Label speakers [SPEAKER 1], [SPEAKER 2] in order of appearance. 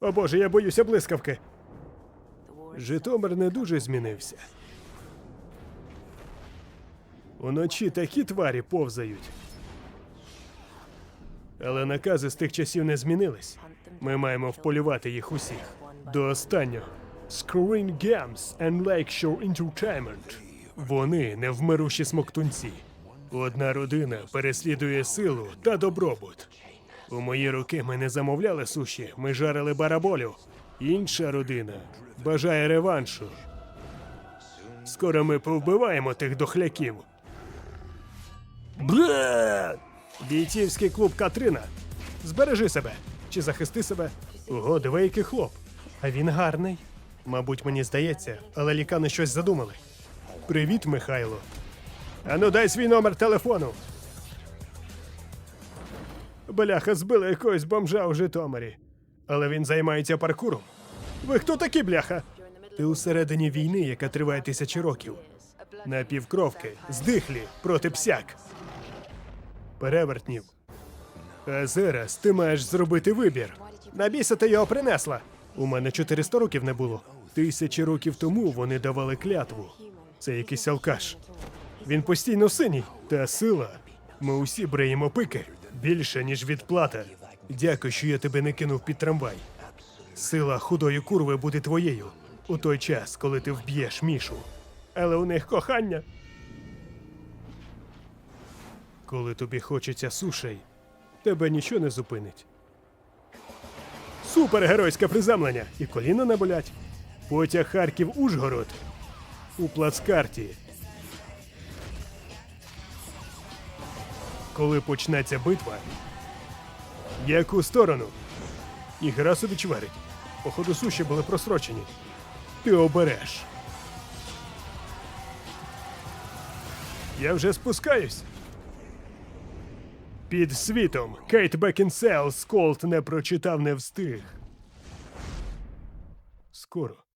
[SPEAKER 1] О боже, я боюся блискавки. Житомир не дуже змінився. Уночі такі тварі повзають. Але накази з тих часів не змінились. Ми маємо вполювати їх усіх. До останнього. Screen Games and Lakeshore Entertainment. Вони невмирущі смоктунці. Одна родина переслідує силу та добробут. У мої роки ми не замовляли суші, ми жарили бараболю. Інша родина бажає реваншу. Скоро ми повбиваємо тих дохляків. Бле! Бійцівський клуб Катрина. Збережи себе чи захисти себе. Ого, диви, хлоп. А він гарний. Мабуть, мені здається, але лікани щось задумали. Привіт, Михайло. Ану, дай свій номер телефону. Бляха, збили якогось бомжа у Житомирі. Але він займається паркуром. Ви хто такі, бляха? Ти усередині війни, яка триває тисячі років. Напівкровки, здихлі проти псяк. Перевертнів. А зараз ти маєш зробити вибір. На біса ти його принесла. У мене 400 років не було. Тисячі років тому вони давали клятву. Це якийсь алкаш. Він постійно синій. Та сила. Ми усі бреємо пики. Більше, ніж відплата. Дякую, що я тебе не кинув під трамвай. Сила худої курви буде твоєю у той час, коли ти вб'єш мішу. Але у них кохання. Коли тобі хочеться сушей, тебе нічого не зупинить. Супергеройське приземлення і коліна не болять. Потяг Харків Ужгород у плацкарті. Почнеться битва, яку сторону? І гра собі. Походу суші були просрочені. Ти обереш. Я вже спускаюсь. Під світом Кейт Бекінсел Сколт не прочитав, не встиг. Скоро.